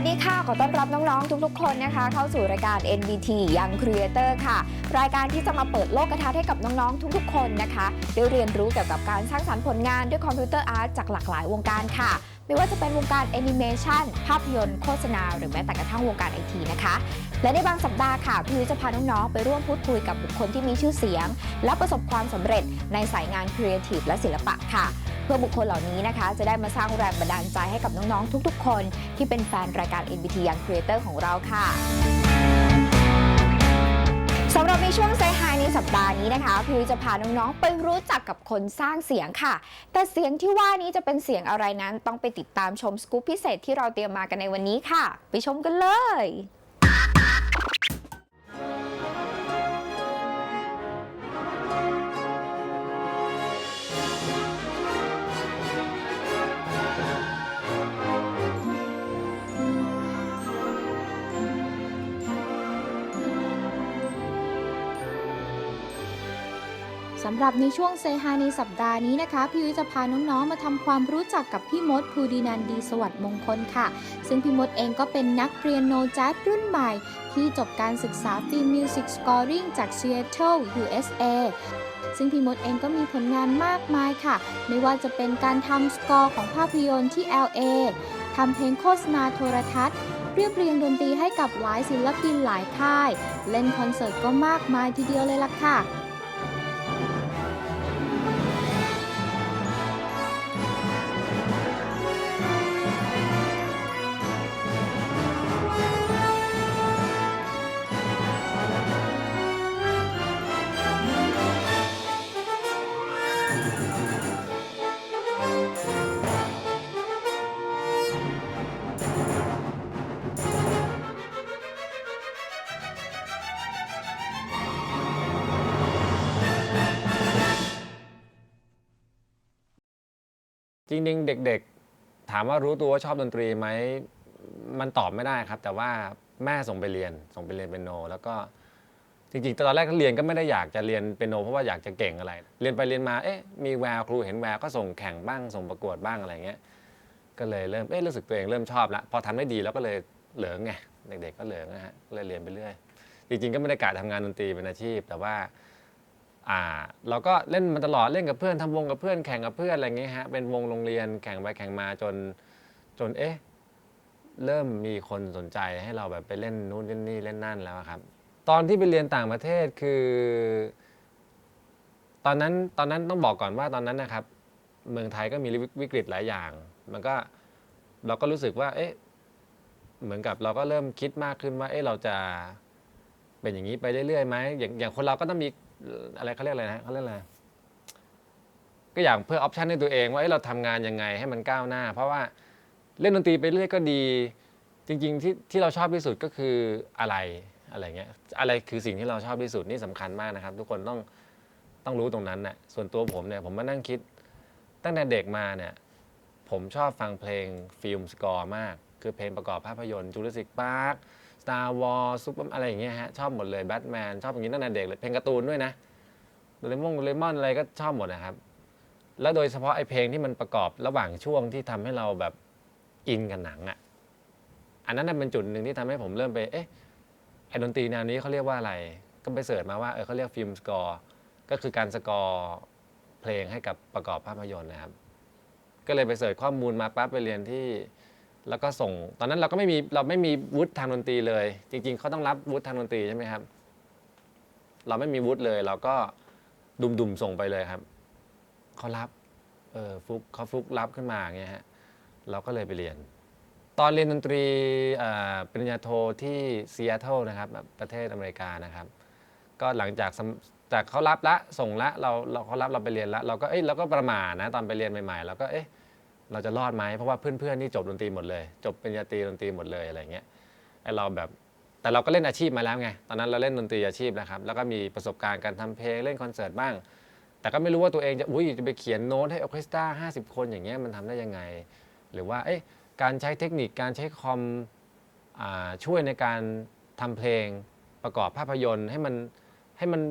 สดีค่ะ ขอต้อนรับน้องๆ ทุกๆ คนนะคะ เข้าสู่รายการ NBT Young Creator ค่ะ รายการที่จะมาเปิดโลกทัศน์ให้กับน้องๆ ทุกๆ คนนะคะ ได้เรียนรู้เกี่ยวกับการสร้างสรรค์ผลงานด้วยคอมพิวเตอร์อาร์ตจากหลากหลายวงการค่ะ ไม่ว่าจะเป็นวงการแอนิเมชันภาพยนตร์โฆษณา หรือแม้แต่กระทั่งวงการไอทีนะคะ และในบางสัปดาห์ค่ะพี่ยุ้ยจะพาน้องๆไปร่วมพูดคุยกับบุคคลที่มีชื่อเสียง และประสบความสำเร็จในสายงานครีเอทีฟและศิลปะค่ะเพื่อบุคคลเหล่านี้นะคะ จะได้มาสร้างแรงบันดาลใจให้กับน้องๆทุกๆ คน ที่เป็นแฟนรายการ NBT Young Creator ของเราค่ะ สำหรับในช่วงไซไฮในสัปดาห์นี้นะคะพี่จะพาน้องๆไปรู้จักกับคนสร้างเสียงค่ะ แต่เสียงที่ว่านี้จะเป็นเสียงอะไรนั้น ต้องไปติดตามชมสกู๊ปพิเศษที่เราเตรียมมากันในวันนี้ค่ะ ไปชมกันเลย หรับในช่วงเซฮาในสัปดาห์นี้นะคะ พี่ยุ้ยจะพาน้องๆ มาทำความรู้จักกับพี่มดภูดินันดีสวัสดิ์มงคลค่ะ ซึ่งพี่มดเองก็เป็นนักเรียนโนแจ๊สรุ่นใหม่ ที่จบการศึกษาฟิล์มมิวสิกสกอร์ริงจาก Seattle USA ซึ่งพี่มดเองก็มีผลงานมากมายค่ะ ไม่ว่าจะเป็นการทำสกอร์ของภาพยนตร์ที่ LA ทำเพลงโฆษณาโทรทัศน์เรียบเรียงดนตรีให้กับหลายศิลปินหลายค่าย เล่นคอนเสิร์ตก็มากมายทีเดียวเลยล่ะค่ะ จริงๆ เด็กๆ ถามว่ารู้ตัวว่าชอบดนตรีไหมมันตอบไม่ได้ครับ แต่ว่าแม่ส่งไปเรียน ส่งไปเรียนเปียโน แล้วก็จริงๆตอนแรกเรียนก็ไม่ได้อยากจะเรียนเปียโนเพราะว่าอยากจะเก่งอะไร เรียนไปเรียนมาเอ๊ะมีแววครูเห็นแววก็ส่งแข่งบ้างส่งประกวดบ้างอะไรเงี้ยก็เลยเริ่มเอ๊ะรู้สึกตัวเองเริ่มชอบล้วพอทำได้ดีแล้วก็เลยเหลิงไงเด็กๆก็เหลิงนะฮะเลยเรียนไปเรื่อยจริงๆก็ไม่ได้กะทำงานดนตรีเป็นอาชีพ แต่ว่า อ่าเราก็เล่นมาตลอดเล่นกับเพื่อนทำวงกับเพื่อนแข่งกับเพื่อนอะไรเงี้ยฮะเป็นวงโรงเรียนแข่งไปแข่งมาจนจนเอ๊ะเริ่มมีคนสนใจให้เราแบบไปเล่นนู่นเล่นนี่เล่นนั่นแล้วอะครับ ตอนที่ไปเรียนต่างประเทศคือ ตอนนั้นตอนนั้นต้องบอกก่อนว่าตอนนั้นนะครับ เมืองไทยก็มีวิกฤตหลายอย่าง มันก็เราก็รู้สึกว่า เอ๊ะเหมือนกับเราก็เริ่มคิดมากขึ้นว่า เอ๊ะเราจะเป็นอย่างนี้ไปเรื่อยๆไหมอย่างอย่างคนเราก็ต้องมี อะไรเขาเรียกอะไรนะเขาเรียกอะไรก็อย่างเพื่อออปชันให้ตัวเองว่าเราทำงานยังไงให้มันก้าวหน้า เพราะว่าเล่นดนตรีไปเรื่อยก็ดี จริง ๆ ที่ที่เราชอบที่สุดก็คืออะไรอะไรเงี้ยอะไรคือสิ่งที่เราชอบที่สุดนี่สำคัญมากนะครับ ทุกคนต้องต้องรู้ตรงนั้นนะส่วนตัวผมเนี่ยผมมานั่งคิด ตั้งแต่เด็กมาเนี่ยผมชอบฟังเพลงฟิล์มสกอร์มาก คือเพลงประกอบภาพยนตร์จูเลสิกพาร์ค Star Wars ซุปเปอร์อะไรอย่างเงี้ยฮะชอบหมดเลยแบทแมนชอบอย่างนี้ตั้งแต่เด็กเลยเพลงการ์ตูนด้วยนะโดเรมอนโดเรมอนอะไรก็ชอบหมดนะครับ แล้วโดยเฉพาะไอเพลงที่มันประกอบระหว่างช่วงที่ทำให้เราแบบอินกับหนังอะ่ะอันนั้นเป็นจุดหนึ่งที่ทำให้ผมเริ่มไปเอ๊ะไอดนตรีแนวนี้เขาเรียกว่าอะไร ก็ไปเสิร์ชมาว่าเออเขาเรียกฟิล์มสกอร์ก็คือการสกอร์เพลงให้กับประกอบภาพยนตร์นะครับ ก็เลยไปเสิร์ชข้อมูลมาปั๊บไปเรียนที่ แล้วก็ส่ง ตอนนั้นเราก็ไม่มีเราไม่มีวุฒิทางดนตรีเลย จริง ๆเขาต้องรับวุฒิทางดนตรีใช่ไหมครับ เราไม่มีวุฒิเลย เราก็ดุมๆส่งไปเลยครับเขารับเออฟุกเขาฟุกรับขึ้นมาอย่างเงี้ยฮะเราก็เลยไปเรียน ตอนเรียนดนตรีปริญญาโทที่ซีแอตเทิลนะครับประเทศอเมริกานะครับ ก็หลังจากจากเขารับละส่งละเราเราเขารับเราไปเรียนละเราก็เอ้ยเราก็ประมาทนะตอนไปเรียนใหม่ๆเราก็เอ๊ะ เราจะรอดไหมเพราะว่าเพื่อนๆนี่จบดนตรีหมดเลย จบปริญญาตรีดนตรีหมดเลยอะไรเงี้ยไอเราแบบแต่เราก็เล่นอาชีพมาแล้วไงตอนนั้นเราเล่นดนตรีอาชีพแล้วครับแล้วก็มีประสบการณ์การทำเพลงเล่นคอนเสิร์ตบ้าง แต่ก็ไม่รู้ว่าตัวเองจะอุ้ยจะไปเขียนโน้ตให้ออร์เคสตรา 50 คนอย่างเงี้ยมันทำได้ยังไง หรือว่าเอ๊ะการใช้เทคนิคการใช้คอมอ่าช่วยในการทำเพลงประกอบภาพยนตร์ให้มันให้มัน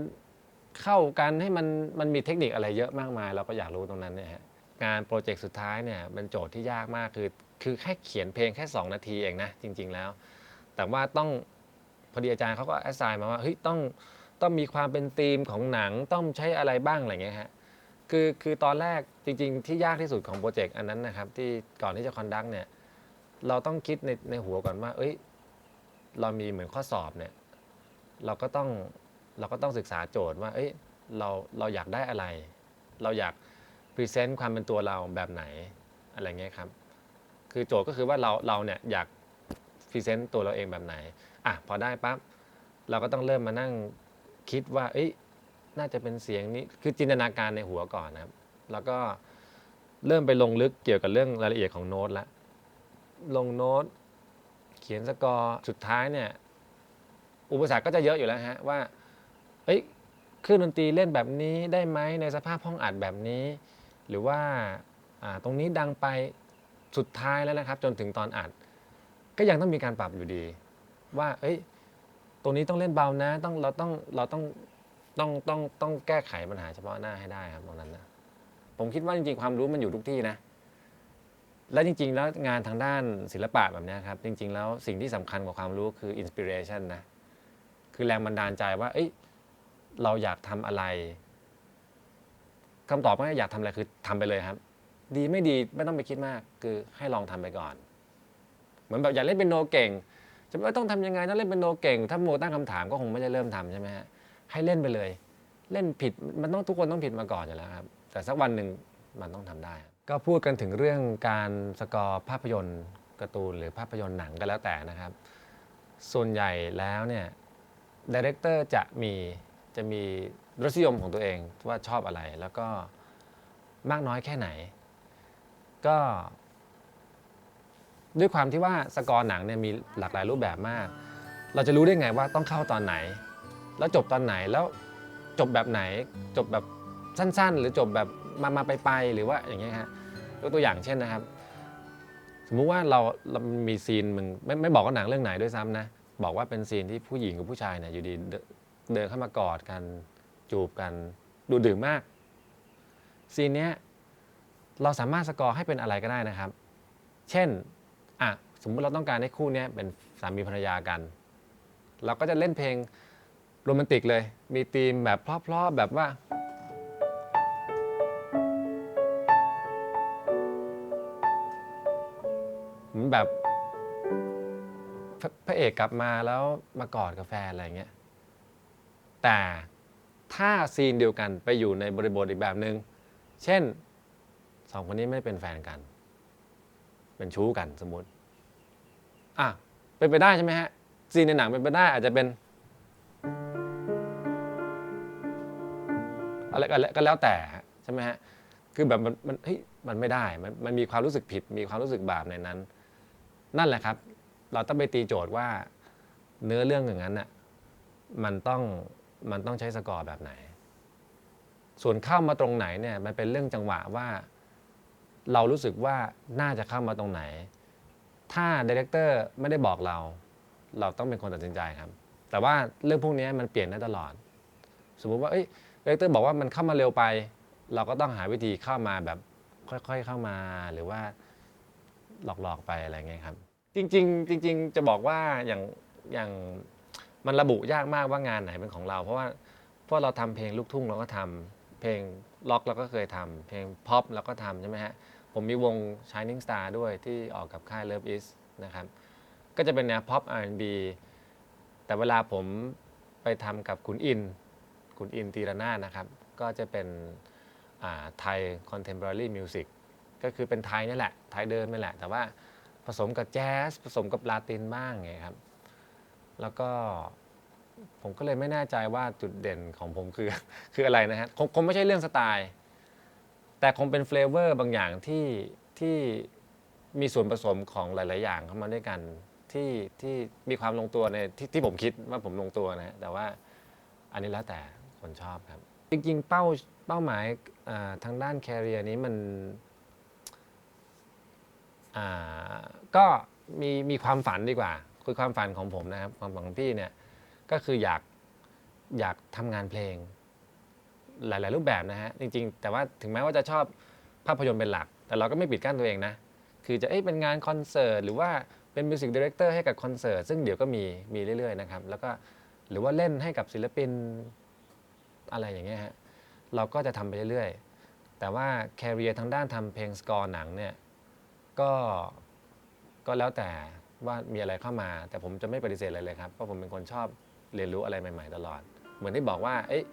เข้ากันให้มันมันมีเทคนิคอะไรเยอะมากมาย เราก็อยากรู้ตรงนั้นเนี่ยฮะ งานโปรเจกต์สุดท้ายเนี่ยเป็นโจทย์ที่ยากมากคือคือแค่เขียนเพลงแค่ 2 นาทีเองนะจริง ๆแล้ว แต่ว่าต้องพอดีอาจารย์เขาก็แอสไซน์มาว่าเฮ้ยต้องต้องมีความเป็นธีมของหนังต้องใช้อะไรบ้างอะไรเงี้ยฮะคือคือตอนแรกจริง ๆ ที่ยากที่สุดของโปรเจกต์อันนั้นนะครับที่ก่อนที่จะคอนดักเนี่ยเราต้องคิดในในหัวก่อนว่า เอ้ย เรามีเหมือนข้อสอบเนี่ย เราก็ต้องเราก็ต้องศึกษาโจทย์ว่า เอ้ย เราเราอยากได้อะไร เราอยาก รีเซนต์ความเป็นตัวเราแบบไหนอะไรเงี้ยครับ คือโจทย์ก็คือว่าเราเราเนี่ยอยากพรีเซนต์ตัวเราเองแบบไหนอะพอได้ปั๊บเราก็ต้องเริ่มมานั่งคิดว่า เอ้ยน่าจะเป็นเสียงนี้คือจินตนาการในหัวก่อนนะครับ แล้วก็เริ่มไปลงลึกเกี่ยวกับเรื่องรายละเอียดของโน้ตละลงโน้ต เขียนสกอร์สุดท้ายเนี่ยอุปสรรคก็จะเยอะอยู่แล้วฮะว่า เอ้ยเครื่องดนตรีเล่นแบบนี้ได้ไหมในสภาพห้องอัดแบบนี้ หรือว่าตรงนี้ดังไปสุดท้ายแล้วนะครับ จนถึงตอนอัด ก็ยังต้องมีการปรับอยู่ดี ว่าเอ้ยตรงนี้ต้องเล่นเบานะต้องเราต้องเราต้องต้องต้องต้องแก้ไขปัญหาเฉพาะหน้าให้ได้ครับตรงนั้นนะผมคิดว่าจริงๆความรู้มันอยู่ทุกที่นะและจริง ๆ แล้วงานทางด้านศิลปะแบบนี้ครับ จริง ๆ แล้วสิ่งที่สำคัญกว่าความรู้คืออินสปิเรชันนะคือแรงบันดาลใจว่าเอ้ยเราอยากทำอะไร คำตอบว่าอยากทำอะไรคือทำไปเลยครับ ดีไม่ดีไม่ต้องไปคิดมาก คือให้ลองทำไปก่อน เหมือนแบบอยากเล่นเป็นโนเก่ง จะไม่ต้องทำยังไงต้องเล่นเป็นโนเก่ง ถ้าโมตั้งคำถามก็คงไม่ได้เริ่มทำใช่ไหมฮะให้เล่นไปเลย เล่นผิดมันต้องทุกคนต้องผิดมาก่อนอยู่แล้วครับ แต่สักวันหนึ่งมันต้องทำได้ ก็พูดกันถึงเรื่องการสกอร์ภาพยนตร์การ์ตูนหรือภาพยนตร์หนังก็แล้วแต่นะครับ ส่วนใหญ่แล้วเนี่ยดีเรคเตอร์จะมีจะมี รสนิยมของตัวเองว่าชอบอะไรแล้วก็มากน้อยแค่ไหน ก็ ด้วยความที่ว่าสกอร์หนังเนี่ยมีหลากหลายรูปแบบมาก เราจะรู้ได้ไงว่าต้องเข้าตอนไหน แล้วจบตอนไหนแล้วจบแบบไหน จบแบบสั้นๆ หรือจบแบบมามาไปไปๆหรือว่าอย่างเงี้ยฮะยกตัวอย่างเช่นนะครับ สมมุติว่าเราเรามีซีนมึงไม่ไม่บอกว่าหนังเรื่องไหนด้วยซ้ำนะ บอกว่าเป็นซีนที่ผู้หญิงกับผู้ชายเนี่ยอยู่ดีเดินเดินเข้ามากอดกัน จูบกันดูดื่มมาก ซีนเนี้ยเราสามารถสกอร์ให้เป็นอะไรก็ได้นะครับ เช่นอะสมมุติเราต้องการให้คู่เนี้ยเป็นสามีภรรยากัน เราก็จะเล่นเพลงโรแมนติกเลย มีธีมแบบเพราะๆแบบว่า เหมือนแบบพระพระเอกกลับมาแล้วมากอดกับแฟนอะไรเงี้ย แต่ ถ้าซีนเดียวกันไปอยู่ในบริบทอีกแบบหนึง่งเช่นสองคนนี้ไม่เป็นแฟนกัน เป็นชู้กันสมมติอะเป็นไปได้ใช่ไหมฮะซีนในหนังเป็นไปได้อาจจะเป็นอะไรก็แล้วแต่ใช่ไหมฮะคือแบบมันมันเฮ้ยมันไม่ได้มันมันมีความรู้สึกผิด มีความรู้สึกบาปในนั้น นั่นแหละครับ เราต้องไปตีโจทย์ว่าเนื้อเรื่องอย่างนั้นน่ะมันต้อง มันต้องใช้สกอร์แบบไหน ส่วนเข้ามาตรงไหนเนี่ยมันเป็นเรื่องจังหวะว่า เรารู้สึกว่าน่าจะเข้ามาตรงไหน ถ้าดีเรคเตอร์ไม่ได้บอกเรา เราต้องเป็นคนตัดสินใจครับ แต่ว่าเรื่องพวกนี้มันเปลี่ยนได้ตลอด สมมุติว่าเอ้ยดีเรคเตอร์บอกว่ามันเข้ามาเร็วไป เราก็ต้องหาวิธีเข้ามาแบบค่อยๆเข้ามาหรือว่าหลอกๆไปอะไรเงี้ยครับ จริง ๆ จริง ๆ จะบอกว่าอย่างอย่าง มันระบุยากมากว่างานไหนเป็นของเรา เพราะว่าเพราะเราทำเพลงลูกทุ่งเราก็ทำเพลงล็อกเราก็เคยทำเพลงพ็อปเราก็ทำใช่ไหมฮะผมมีวง Shining Star ด้วยที่ออกกับค่าย Love Is นะครับ ก็จะเป็นแนว pop R&B แต่เวลาผมไปทำกับคุณอิน คุณอินตีรนานะครับ ก็จะเป็นไทย contemporary music ก็คือเป็นไทยนี่แหละ ไทยเดิมนี่แหละ แต่ว่าผสมกับแจ๊สผสมกับลาตินบ้างไงครับ แล้วก็ผมก็เลยไม่แน่ใจว่าจุดเด่นของผมคือคืออะไรนะฮะคงคงไม่ใช่เรื่องสไตล์ แต่คงเป็นเฟลเวอร์บางอย่างที่ที่มีส่วนผสมของหลาย ๆ อย่างเข้ามาด้วยกันที่ที่มีความลงตัวในที่ที่ผมคิดว่าผมลงตัวนะฮะแต่ว่าอันนี้แล้วแต่คนชอบครับ จริง ๆ เป้าเป้าหมายทางด้านแคริเอร์นี้มันก็มีมีความฝันดีกว่า คือความฝันของผมนะครับ ความฝันของพี่เนี่ยก็คืออยากอยากทำงานเพลง หลาย ๆ รูปแบบนะฮะจริง ๆ แต่ว่าถึงแม้ว่าจะชอบภาพยนตร์เป็นหลัก แต่เราก็ไม่ปิดกั้นตัวเองนะ คือจะเอ้ยเป็นงานคอนเสิร์ตหรือว่าเป็นมิวสิกดีเรคเตอร์ให้กับคอนเสิร์ตซึ่งเดี๋ยวก็มีมีเรื่อย ๆ นะครับ แล้วก็หรือว่าเล่นให้กับศิลปินอะไรอย่างเงี้ยฮะเราก็จะทำไปเรื่อยๆ แต่ว่าแคริเอร์ทางด้านทำเพลงสกอร์หนังเนี่ยก็ก็แล้วแต่ ว่ามีอะไรเข้ามา แต่ผมจะไม่ปฏิเสธอะไรเลยครับเพราะผมเป็นคนชอบเรียนรู้อะไรใหม่ ๆ ตลอด เหมือนที่บอกว่าเอ้ย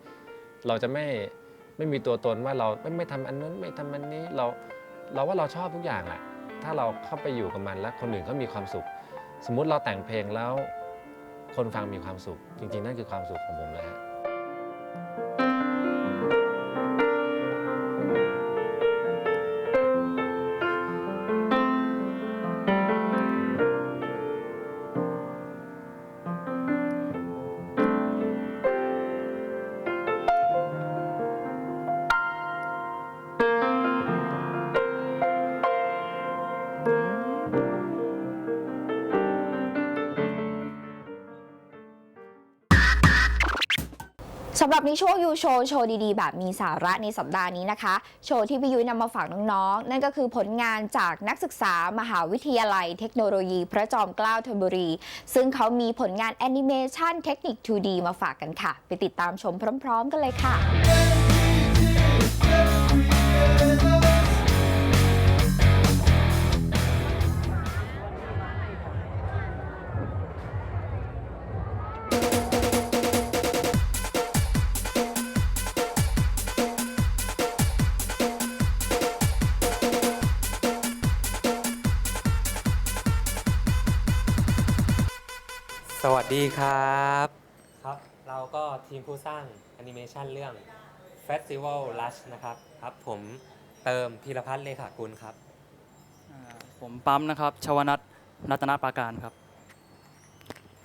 เราจะไม่ไม่มีตัวตนว่าเราไม่ไม่ทำอันนั้นไม่ทำอันนี้เราเราว่าเราชอบทุกอย่างแหละถ้าเราเข้าไปอยู่กับมันแล้วคนอื่นเขามีความสุข สมมุติเราแต่งเพลงแล้ว คนฟังมีความสุข จริงๆนั่นคือความสุขของผมเลย ในช่วงยูโชว์โชว์ดีๆ แบบมีสาระในสัปดาห์นี้นะคะ โชว์ที่พี่ยุ้ยนำมาฝากน้องๆ นั่นก็คือผลงานจากนักศึกษามหาวิทยาลัยเทคโนโลยี พระจอมเกล้าธนบุรี ซึ่งเขามีผลงานแอนิเมชันเทคนิค 2D มาฝากกันค่ะ ไปติดตามชมพร้อม ๆ กันเลยค่ะ ดีครับ ครับ เราก็ทีมผู้สร้างแอนิเมชันเรื่อง Festival Rush นะครับ ครับ ผมเติมพีรพัฒน์เลขากุลครับอ่าผมปั๊มนะครับ ชวนัทรัตนปราการครับ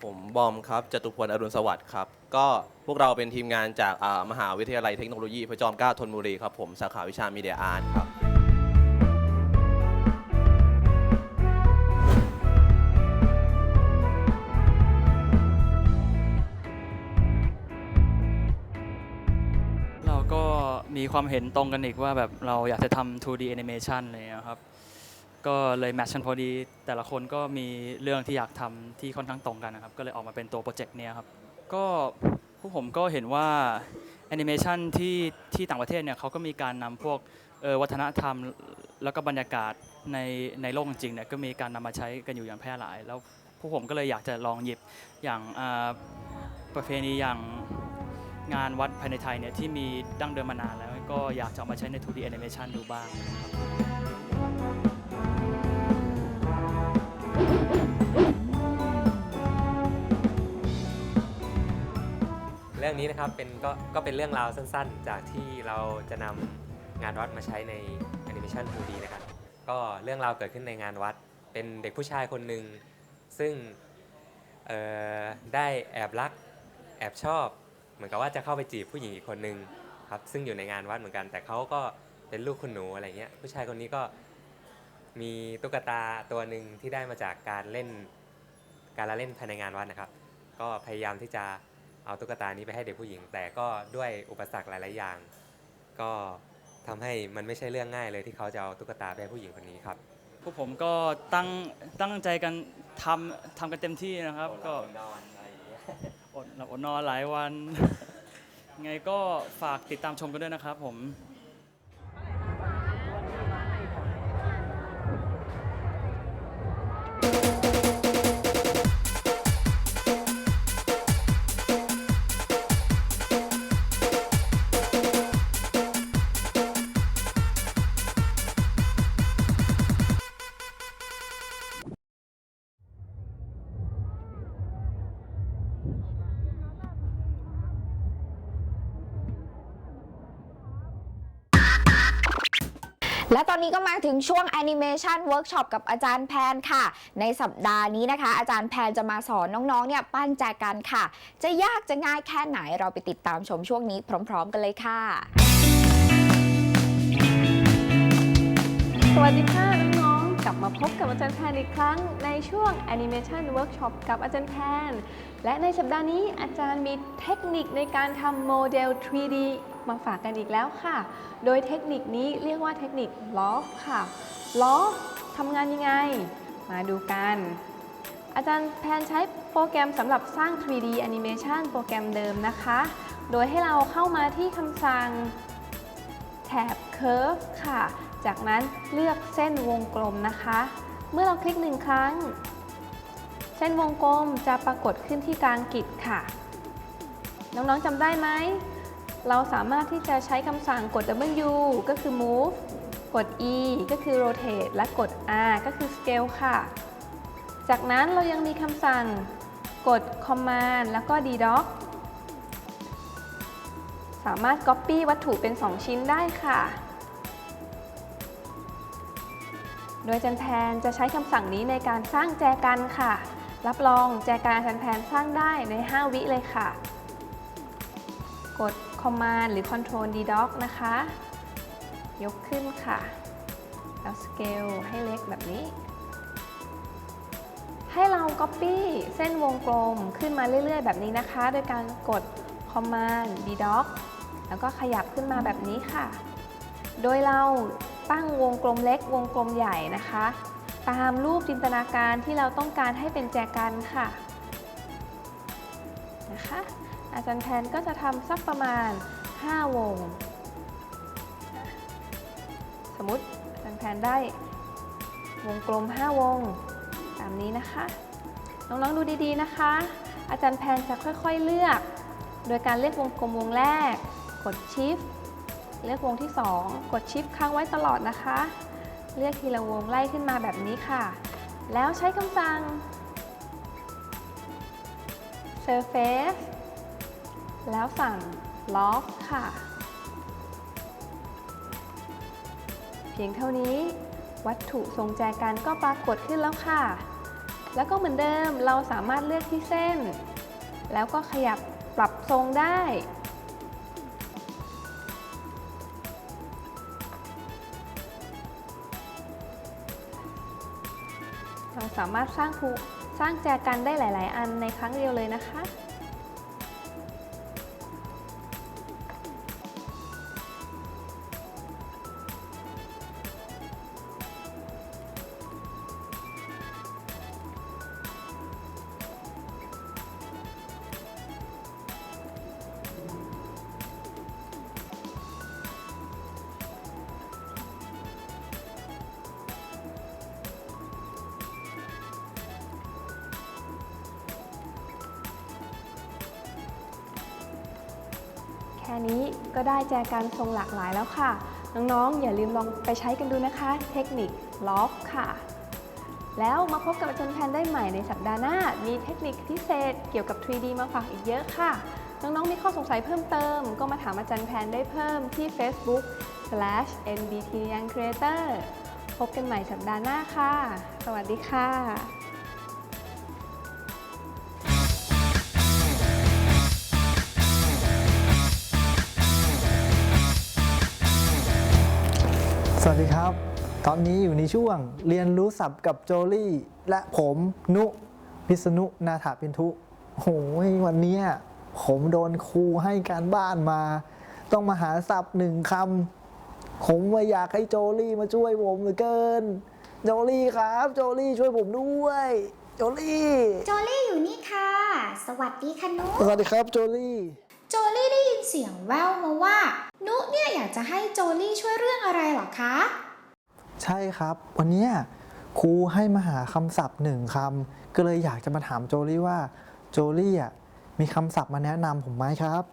ผมบอมครับจตุพลอรุณสวัสดิ์ครับ ก็พวกเราเป็นทีมงานจากอ่ามหาวิทยาลัยเทคโนโลยีพระจอมเกล้าธนบุรีครับผม สาขาวิชามีเดียอาร์ตครับ ความเห็นตรงกันอีกว่าแบบเราอยากจะทำ 2D animation อะไรอย่างเลยครับ ก็เลยแมทช์กันพอดี แต่ละคนก็มีเรื่องที่อยากทำที่ค่อนข้างตรงกันนะครับ ก็เลยออกมาเป็นตัวโปรเจกต์เนี้ยครับ ก็พวกผมก็เห็นว่าแอนิเมชันที่ที่ต่างประเทศเนี่ยเขาก็มีการนำพวกเอ่อวัฒนธรรมแล้วก็บรรยากาศในในโลกจริงๆเนี่ยก็มีการนำมาใช้กันอยู่อย่างแพร่หลาย แล้วพวกผมก็เลยอยากจะลองหยิบอย่างอ่าประเพณีอย่างงานวัดภายในไทยเนี่ยที่มีดั้งเดิมมานานแล้ว ก็อยากจะเอามาใช้ใน 2D animation ดูบ้างครับเรื่องนี้นะครับเป็นก็ก็เป็นเรื่องราวสั้นๆ จากที่เราจะนำงานวัดมาใช้ในแอนิเมชัน 2D นะครับก็เรื่องราวเกิดขึ้นในงานวัด เป็นเด็กผู้ชายคนหนึ่งซึ่งเอ่อได้แอบรักแอบชอบ เหมือนกับว่าจะเข้าไปจีบผู้หญิงอีกคนหนึ่ง ครับ ซึ่งอยู่ในงานวัดเหมือนกัน แต่เขาก็เป็นลูกคุณหนูอะไรเงี้ย ผู้ชายคนนี้ก็มีตุ๊กตาตัวหนึ่งที่ได้มาจากการเล่นการละเล่นภายในงานวัดนะครับ ก็พยายามที่จะเอาตุ๊กตานี้ไปให้เด็กผู้หญิง แต่ก็ด้วยอุปสรรคหลาย ๆ อย่าง ก็ทำให้มันไม่ใช่เรื่องง่ายเลยที่เขาจะเอาตุ๊กตาไปให้ผู้หญิงคนนี้ครับพวกผมก็ตั้งตั้งใจกันทำทำกันเต็มที่นะครับ ก็อดหลับอดนอนหลายวัน ไงก็ฝากติดตามชมกันด้วยนะครับผม และตอนนี้ก็มาถึงช่วงแอนิเมชันเวิร์กช็อปกับอาจารย์แพนค่ะ ในสัปดาห์นี้นะคะ อาจารย์แพนจะมาสอนน้องๆเนี่ยปั้นแจกันค่ะ จะยากจะง่ายแค่ไหนเราไปติดตามชมช่วงนี้พร้อม ๆ กันเลยค่ะ สวัสดีค่ะน้องๆกลับมาพบกับอาจารย์แพนอีกครั้ง ในช่วง Animation Workshop กับอาจารย์แพนและในสัปดาห์นี้อาจารย์มีเทคนิคในการทำโมเดล 3D มาฝากกันอีกแล้วค่ะ โดยเทคนิคนี้เรียกว่าเทคนิค Loft ค่ะ Loft ทำงานยังไง มาดูกัน อาจารย์แพนใช้โปรแกรมสำหรับสร้าง 3D Animation โปรแกรมเดิมนะคะ โดยให้เราเข้ามาที่คำสั่งแถบ Curve ค่ะ จากนั้นเลือกเส้นวงกลมนะคะ เมื่อเราคลิกหนึ่งครั้ง เส้นวงกลมจะปรากฏขึ้นที่กลางกริดค่ะ น้องๆจำได้ไหม เราสามารถที่จะใช้คำสั่งกด W ก็คือ move กด E ก็คือ rotate และกด R ก็คือ scale ค่ะ จากนั้นเรายังมีคำสั่งกด command แล้วก็ doc สามารถ copy วัตถุเป็น 2 ชิ้นได้ค่ะ โดยอาจันแพนจะใช้คำสั่งนี้ในการสร้างแจกันค่ะ รับรองแจกันอาจันแพนสร้างได้ใน 5 วิเลยค่ะ กด command หรือ control doc นะคะ ยกขึ้นค่ะ แล้ว scale ให้เล็กแบบนี้ ให้เรา copy เส้นวงกลมขึ้นมาเรื่อย ๆ แบบนี้นะคะ โดยการกด command doc แล้วก็ขยับขึ้นมาแบบนี้ค่ะ โดยเราตั้งวงกลมเล็กวงกลมใหญ่นะคะ ตามรูปจินตนาการที่เราต้องการให้เป็นแจกันค่ะนะคะ อาจารย์แพนก็จะทำสักประมาณ 5 วง สมมติอาจารย์แพนได้วงกลม 5 วง ตามนี้นะคะ น้องๆดูดีๆนะคะ อาจารย์แพนจะค่อยๆเลือก โดยการเลือกวงกลมวงแรก กด Shift เลือกวงที่ 2 กด Shift ค้างไว้ตลอดนะคะ เลือกทีละวงไล่ขึ้นมาแบบนี้ค่ะ แล้วใช้คำสั่ง Surface แล้วสั่ง Loft ค่ะ เพียงเท่านี้วัตถุทรงแจกันก็ปรากฏขึ้นแล้วค่ะ แล้วก็เหมือนเดิมเราสามารถเลือกที่เส้น แล้วก็ขยับปรับทรงได้ เราสามารถสร้างภูสร้างแจกันได้หลาย ๆ อันในครั้งเดียวเลยนะคะ ค่นี้ก็ได้แจกันทรงหลากหลายแล้วค่ะ น้องๆ อย่าลืมลองไปใช้กันดูนะคะ เทคนิคล็อกค่ะ แล้วมาพบกับอาจารย์แพนได้ใหม่ในสัปดาห์หน้า มีเทคนิคพิเศษเกี่ยวกับ 3D มาฝากอีกเยอะค่ะ น้องๆ มีข้อสงสัยเพิ่มเติม ก็มาถามอาจารย์แพนได้เพิ่มที่ Facebook nbt young creator พบกันใหม่สัปดาห์หน้าค่ะ สวัสดีค่ะ สวัสดีครับ ตอนนี้อยู่ในช่วงเรียนรู้ศัพท์กับโจลี่ และผมนุพิษณุนาถาปินทุโอ้ยวันเนี้ยผมโดนครูให้การบ้านมา ต้องมาหาศัพท์หนึ่งคำผมว่าอยากให้โจลี่มาช่วยผมเหลือเกิน โจลี่ครับ โจลี่ช่วยผมด้วย โจลี่ โจลี่อยู่นี่ค่ะ สวัสดีค่ะนุสวัสดีครับโจลี่ โจลี่ได้ยิน เสียงแววมาว่า นุเนี่ยอยากจะให้โจลี่ช่วยเรื่องอะไรเหรอคะ ใช่ครับ วันเนี้ยครูให้มาหาคำศัพท์หนึ่งคำก็เลยอยากจะมาถามโจลี่ว่าโจลี่อะมีคำศัพท์มาแนะนำผมไหมครับ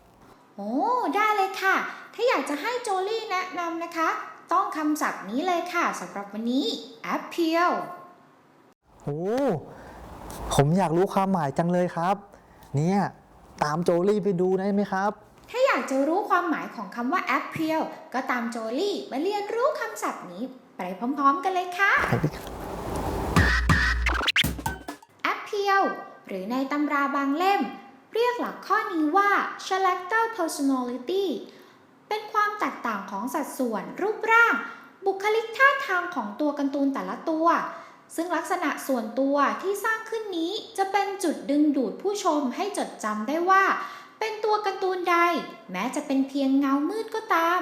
โอ้ได้เลยค่ะ ถ้าอยากจะให้โจลี่แนะนำนะคะ ต้องคำศัพท์นี้เลยค่ะสำหรับวันนี้ appeal โอ้ผมอยากรู้ความหมายจังเลยครับ เนี่ย ตามโจลี่ไปดูได้ไหมครับ ถ้าอยากจะรู้ความหมายของคำว่า appeal ก็ตามโจลี่มาเรียนรู้คำศัพท์นี้ไปพร้อมๆกันเลยค่ะ appeal หรือในตำราบางเล่ม เรียกหลักข้อนี้ว่า character personality เป็นความแตกต่างของสัดส่วน รูปร่าง บุคลิกท่าทางของตัวการ์ตูนแต่ละตัว ซึ่งลักษณะส่วนตัวที่สร้างขึ้นนี้จะเป็นจุดดึงดูดผู้ชมให้จดจำได้ว่า เป็นตัวการ์ตูนใด แม้จะเป็นเพียงเงามืดก็ตาม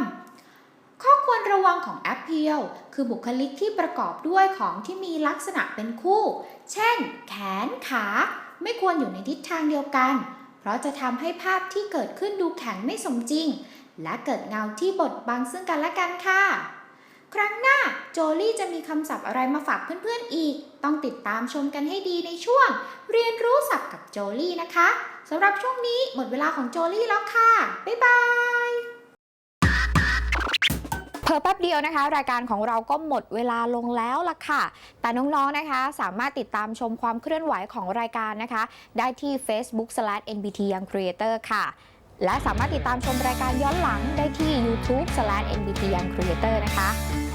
ข้อควรระวังของแอปเพียวคือบุคลิกที่ประกอบด้วยของที่มีลักษณะเป็นคู่ เช่น แขนขา ไม่ควรอยู่ในทิศทางเดียวกัน เพราะจะทำให้ภาพที่เกิดขึ้นดูแข็งไม่สมจริง และเกิดเงาที่บดบังซึ่งกันและกันค่ะ ครั้งหน้าโจลี่จะมีคำศัพท์อะไรมาฝากเพื่อนๆอีก ต้องติดตามชมกันให้ดีในช่วง เรียนรู้ศัพท์กับโจลี่นะคะสำหรับช่วงนี้หมดเวลาของโจลี่แล้วค่ะ บ๊ายบายเพอแป๊บเดียวนะคะ รายการของเราก็หมดเวลาลงแล้วล่ะค่ะ แต่น้องๆนะคะ สามารถติดตามชมความเคลื่อนไหวของรายการนะคะ ได้ที่ facebook/nbt young creator ค่ะ และสามารถติดตามชมรายการย้อนหลังได้ที่ youtube/nbt young creator นะคะ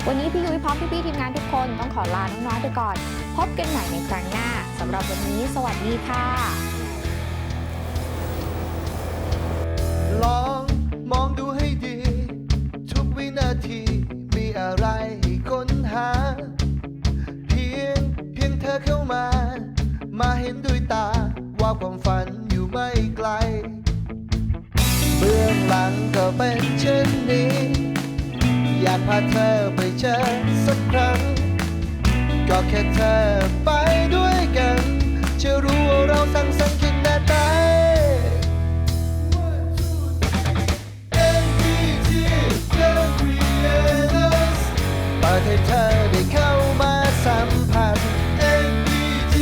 วันนี้พี่ยุ้ยพร้อมพี่ๆทีมงานทุกคนต้องขอลาน้องๆไปก่อน พบกันใหม่ในครั้งหน้าสำหรับวันนี้ สวัสดีค่ะ ลองมองดูให้ดี ทุกวินาทีมีอะไรค้นหา เพียงเพียงเธอเข้ามา มาเห็นด้วยตาว่าความฝันอยู่ไม่ไกล เบื้องหลังก็เป็นเช่นนี้ อยากพาเธอไปเจอสักครั้ง ก็แค่เธอไปด้วยกัน จะรู้ว่าเราสร้งสรรค์ขนาดไหน NBT Young Creators เปิดให้เธอได้เข้ามาสัมผัส NBT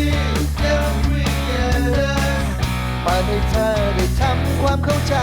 Young Creators เปิดให้เธอได้ทำความเข้าใจ